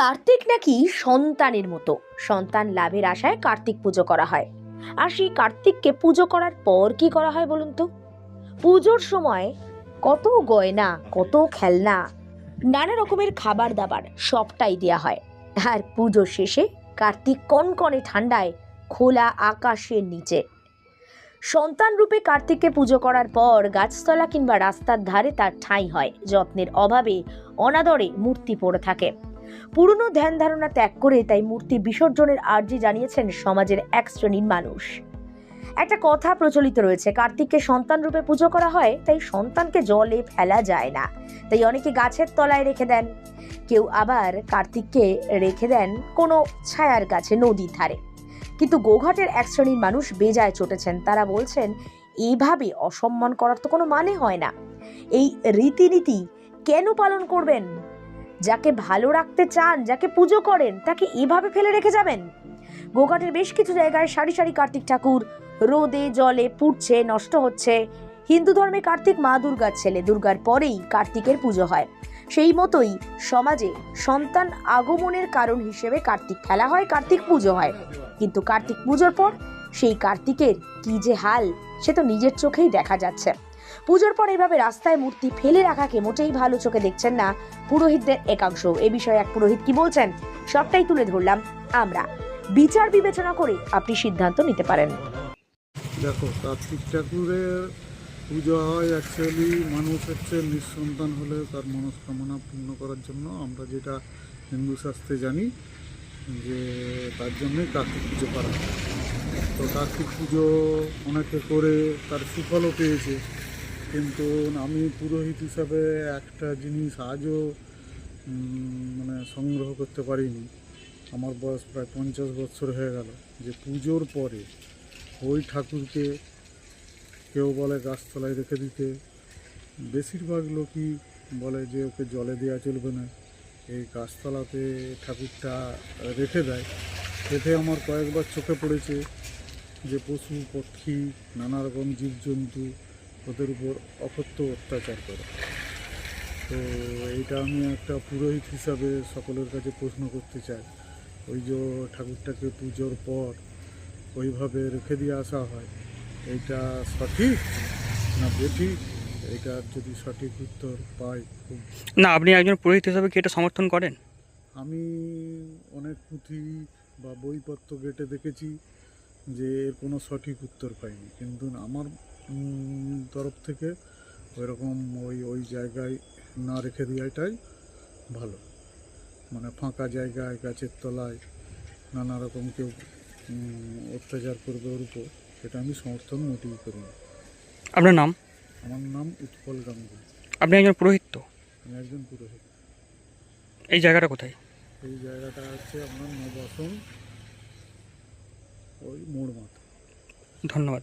কার্তিক নাকি সন্তানের মতো। সন্তান লাভের আশায় কার্তিক পুজো করা হয়। আর সেই কার্তিককে পুজো করার পর কি করা হয় বলুন তো? পুজোর সময় কত গয়না, কত খেলনা, নানা রকমের খাবার দাবার সবটাই দেওয়া হয়। আর পুজোর শেষে কার্তিক কনকনে ঠান্ডায় খোলা আকাশের নিচে। সন্তান রূপে কার্তিককে পুজো করার পর গাছতলা কিংবা রাস্তার ধারে তার ঠাঁই হয়। যত্নের অভাবে অনাদরে মূর্তি পড়ে থাকে। পুরনো ধ্যান ধারণা ত্যাগ করে তাই মূর্তি বিসর্জনের আর্জি জানিয়েছেন সমাজের এক শ্রেণির মানুষ। একটা কথা প্রচলিত রয়েছে, কার্তিককে সন্তান রূপে পুজো করা হয়, তাই সন্তানকে জলে ফেলা যায় না। তাই অনেকে গাছের তলায় রেখে দেন। কেউ আবার কার্তিককে রেখে দেন কোনো ছায়ার গাছে নদীর ধারে। কিন্তু গোঘাটের এক শ্রেণির মানুষ বেজায় চটেছেন। তারা বলছেন এইভাবে অসম্মান করার তো কোনো মানে হয় না। এই রীতিনীতি কেন পালন করবেন? যাকে ভালো রাখতে চান, যাকে পুজো করেন, তাকে এভাবে ফেলে রেখে যাবেন? গোঘাটের বেশ কিছু জায়গায় সারি সারি কার্তিক ঠাকুর, রোদে, জলে পুড়ছে, নষ্ট হচ্ছে। হিন্দু ধর্মে কার্তিক মা দুর্গার ছেলে, দুর্গার পরেই কার্তিকের পুজো হয়। সেই মতোই সমাজে সন্তান আগমনের কারণ হিসেবে কার্তিক খেলা হয়, কার্তিক পুজো হয়। কিন্তু কার্তিক পুজোর পর সেই কার্তিকের কি যে হাল, সে তো নিজের চোখেই দেখা যাচ্ছে। পুজোর পর এভাবে রাস্তায় মূর্তি ফেলে রাখাকে মোটেই ভালো চোখে দেখছেন না পুরোহিতদের একাংশ। এ বিষয়ে এক পুরোহিত কি বলছেন, সবটাই তুলে ধরলাম আমরা। বিচার বিবেচনা করে আপনি সিদ্ধান্ত নিতে পারেন। দেখো, কার্তিক ঠাকুরের পুজো হয় অ্যাকচুয়ালি মানুষ হচ্ছে নিঃসন্তান হলে তার মনস্কামনা পূর্ণ করার জন্য। আমরা যেটা হিন্দু শাস্ত্রে জানি যে তার জন্যই কার্তিক পুজো করা তো কার্তিক পুজো অনেকে করে, তার সুফলও পেয়েছে। কিন্তু আমি পুরোহিত হিসাবে একটা জিনিস আজও মানে সংগ্রহ করতে পারিনি। আমার বয়স প্রায় পঞ্চাশ বছর হয়ে গেল। যে পুজোর পরে ওই ঠাকুরকে কেউ বলে গাছতলায় রেখে দিতে, বেশিরভাগ লোকই বলে যে ওকে জলে দেওয়া চলবে না। এই গাছতলাতে ঠাকুরটা রেখে দেয়। এতে আমার কয়েকবার চোখে পড়েছে যে পশু, পক্ষী নানা রকম জীবজন্তু ওদের উপর অকথ্য অত্যাচার করে। তো এইটা আমি একটা পুরোহিত হিসাবে সকলের কাছে প্রশ্ন করতে চাই। ওই যে ঠাকুরটাকে পুজোর পর ওইভাবে রেখে দিয়ে আসা হয় এইটা সঠিক না বেঠিক? এইটার যদি সঠিক উত্তর পাই খুব। না আপনি একজন পুরোহিত হিসাবে কি এটা সমর্থন করেন? আমি অনেক পুঁথি বা বইপত্র ঘেটে দেখেছি যে এর কোনো সঠিক উত্তর পাইনি। কিন্তু আমার তরফ থেকে ওইরকম ওই ওই জায়গায় না রেখে দেওয়াটাই ভালো। মানে ফাঁকা জায়গায় গাছের তলায় নানা রকম কেউ অত্যাচার করবে ওর উপর সেটা আমি সমর্থন মোটেই করি না। আপনার নাম? আমার নাম উৎপল গাঙ্গুলি। আপনি একজন পুরোহিত তো? আমি একজন পুরোহিত। এই জায়গাটা কোথায়? এই জায়গাটা হচ্ছে আপনার নবাসন ওই মোড় মাথা ধন্যবাদ।